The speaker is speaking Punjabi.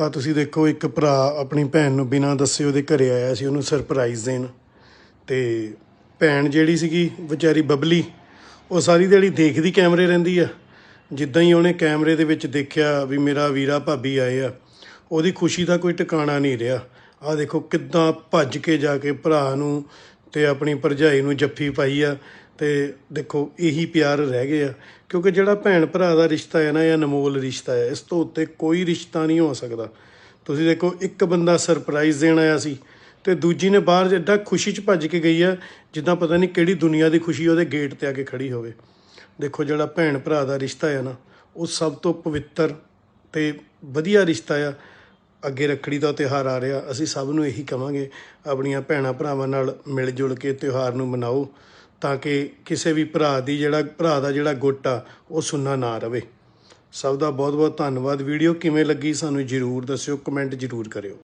ਆ ਤੁਸੀਂ ਦੇਖੋ, ਇੱਕ ਭਰਾ ਆਪਣੀ ਭੈਣ ਨੂੰ ਬਿਨਾਂ ਦੱਸੇ ਉਹਦੇ ਘਰੇ ਆਇਆ ਸੀ, ਉਹਨੂੰ ਸਰਪ੍ਰਾਈਜ਼ ਦੇਣ। ਤੇ ਭੈਣ ਜਿਹੜੀ ਸੀਗੀ, ਵਿਚਾਰੀ ਬਬਲੀ, ਉਹ ਸਾਰੀ ਦਿਹਾੜੀ ਦੇਖਦੀ ਕੈਮਰੇ ਰਹਿੰਦੀ ਆ। ਜਿੱਦਾਂ ਹੀ ਉਹਨੇ ਕੈਮਰੇ ਦੇ ਵਿੱਚ ਦੇਖਿਆ ਵੀ ਮੇਰਾ ਵੀਰਾ ਭਾਬੀ ਆਏ ਆ, ਉਹਦੀ ਖੁਸ਼ੀ ਦਾ ਕੋਈ ਟਿਕਾਣਾ ਨਹੀਂ ਰਿਹਾ। ਆ ਦੇਖੋ ਕਿੱਦਾਂ ਭੱਜ ਕੇ ਜਾ ਕੇ ਭਰਾ ਨੂੰ ਤੇ ਆਪਣੀ ਭਰਜਾਈ ਨੂੰ ਜੱਫੀ ਪਾਈ ਆ ਤੇ ਦੇਖੋ, ਇਹੀ ਪਿਆਰ ਰਹਿ ਗਏ ਆ। ਕਿਉਂਕਿ ਜਿਹੜਾ ਭੈਣ ਭਰਾ ਦਾ ਰਿਸ਼ਤਾ ਹੈ ਨਾ ਇਹ ਅਨਮੋਲ ਰਿਸ਼ਤਾ ਹੈ, ਇਸ ਤੋਂ ਉੱਤੇ ਕੋਈ ਰਿਸ਼ਤਾ ਨਹੀਂ ਹੋ ਸਕਦਾ। ਤੁਸੀਂ ਦੇਖੋ, ਇੱਕ ਬੰਦਾ ਸਰਪ੍ਰਾਈਜ਼ ਦੇਣ ਆਇਆ ਸੀ, ਤੇ ਦੂਜੀ ਨੇ ਬਾਹਰ ਜਿੱਦਾਂ ਖੁਸ਼ੀ 'ਚ ਭੱਜ ਕੇ ਗਈ ਆ, ਜਿੱਦਾਂ ਪਤਾ ਨਹੀਂ ਕਿਹੜੀ ਦੁਨੀਆ ਦੀ ਖੁਸ਼ੀ ਉਹਦੇ ਗੇਟ ਤੇ ਆ ਕੇ ਖੜੀ ਹੋਵੇ। ਦੇਖੋ, ਜਿਹੜਾ ਭੈਣ ਭਰਾ ਦਾ ਰਿਸ਼ਤਾ ਹੈ ਨਾ, ਉਹ ਸਭ ਤੋਂ ਪਵਿੱਤਰ ਤੇ ਵਧੀਆ ਰਿਸ਼ਤਾ ਆ। ਅੱਗੇ ਰੱਖੜੀ ਦਾ ਤਿਉਹਾਰ ਆ ਰਿਹਾ, ਅਸੀਂ ਸਭ ਨੂੰ ਇਹੀ ਕਵਾਂਗੇ, ਆਪਣੀਆਂ ਭੈਣਾਂ ਭਰਾਵਾਂ ਨਾਲ ਮਿਲ ਜੁਲ ਕੇ ਤਿਉਹਾਰ ਨੂੰ ਮਨਾਓ। ਤਾਂ ਕਿ ਕਿਸੇ ਵੀ ਭਰਾ ਦੀ ਜਿਹੜਾ, ਭਰਾ ਦਾ ਜਿਹੜਾ ਗੁੱਟ ਆ, ਉਹ ਸੁੰਨਾ ਨਾ ਰਵੇ। ਸਭ ਦਾ ਬਹੁਤ ਬਹੁਤ ਧੰਨਵਾਦ। ਵੀਡੀਓ ਕਿਵੇਂ ਲੱਗੀ ਸਾਨੂੰ ਜਰੂਰ ਦੱਸਿਓ, ਕਮੈਂਟ ਜਰੂਰ ਕਰਿਓ।